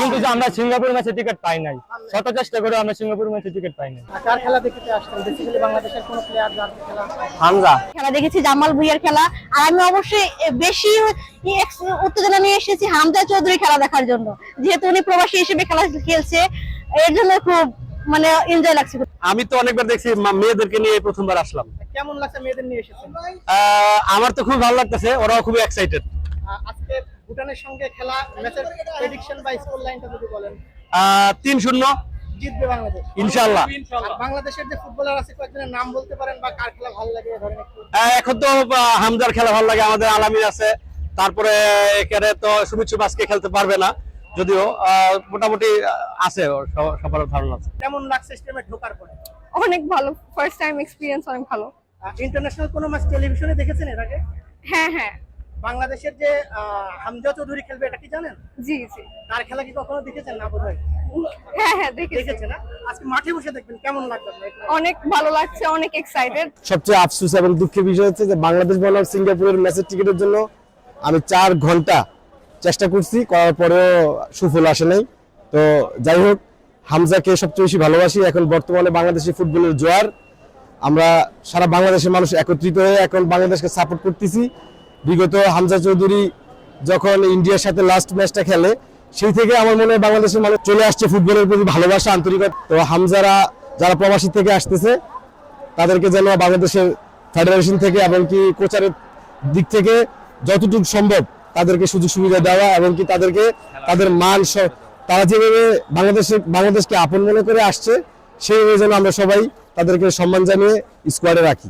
কিন্তু যে আমরা সিঙ্গাপুর ম্যাচে টিকিট পাই নাই। শত চেষ্টা করে আমরা সিঙ্গাপুর ম্যাচে টিকিট পাই নাই কার খেলা দেখতে আসতেন বেসিক্যালি বাংলাদেশের কোন প্লেয়ার যার খেলা হামজা। খেলা দেখেছি জামাল ভুইয়ার খেলা। আর আমি অবশ্যই বেশি উত্তেজনা নিয়ে এসেছি হামজা চৌধুরী খেলা দেখার জন্য। যেহেতু উনি প্রবাসী হিসেবে খেলা খেলছে এর জন্য খুব মানে এনজয় লাগছে। আমি তো অনেকবার দেখছি মেয়েদেরকে নিয়ে প্রথমবার আসলাম। কেমন লাগছে মেয়েদের নিয়ে এসেছেন? আহ, আমার তো খুব ভালো লাগতেছে ওরাও খুবই এক্সাইটেড ভুটানের সঙ্গে খেলা ম্যাচের প্রেডিকশন বা স্কোর লাইনটা যদি বলেন। তিন শূন্য। জিতবে বাংলাদেশ। ইনশাল্লাহ আর বাংলাদেশের যে ফুটবলার আছে কয়েকজনের নাম বলতে পারেন বা কার খেলা ভালো লাগে ধরেন এখন তো হামজার খেলা ভালো লাগে আমাদের আলামিন আছে। তারপরে এখানে তো সুমিচ্ছু আজকে খেলতে পারবে না যদিও আহ, মোটামুটি আছে সবার ধারণা আছে। কেমন লাগছে স্টেমে ঢোকার পরে? অনেক ভালো ফার্স্ট টাইম এক্সপিরিয়েন্স অনেক ভালো। ইন্টারন্যাশনাল কোনো ম্যাচ টেলিভিশনে দেখেছেন এর আগে? হ্যাঁ হ্যাঁ। বাংলাদেশের যে আহ, হামজা চৌধুরী খেলবে এটা কি জানেন? জি জি। তার খেলা কি কখনো দেখেছেন না বোধহয়? হ্যাঁ হ্যাঁ দেখেছি। না? আজকে মাঠে বসে দেখবেন কেমন লাগবে অনেক ভালো লাগছে অনেক এক্সাইটেড সবচেয়ে আফসোস এবং দুঃখের বিষয় হচ্ছে যে বাংলাদেশ বনাম সিঙ্গাপুরের ম্যাচের টিকিটের জন্য আমি চার ঘণ্টা চেষ্টা করছি করার পরেও সুফল আসে নাই। তো যাই হোক হামজাকে সবচেয়ে বেশি ভালোবাসি। এখন বর্তমানে বাংলাদেশি ফুটবলের জোয়ার। আমরা সারা বাংলাদেশের মানুষ একত্রিত হয়ে এখন বাংলাদেশকে সাপোর্ট করতেছি। বিগত হামজা চৌধুরী যখন ইন্ডিয়ার সাথে লাস্ট ম্যাচটা খেলে, সেই থেকে আমার মনে হয় বাংলাদেশের মানুষ চলে আসছে ফুটবলের প্রতি ভালোবাসা, আন্তরিকতা। তো হামজারা যারা প্রবাসী থেকে আসতেছে, তাদেরকে যেন বাংলাদেশের ফেডারেশন থেকে এমনকি কোচারের দিক থেকে যতটুকু সম্ভব তাদেরকে সুযোগ সুবিধা দেওয়া এমনকি তাদেরকে তাদের মান তারা যেভাবে বাংলাদেশে বাংলাদেশকে আপন মনে করে আসছে, সেইভাবে যেন আমরা সবাই তাদেরকে সম্মান জানিয়ে স্কোয়াডে রাখি।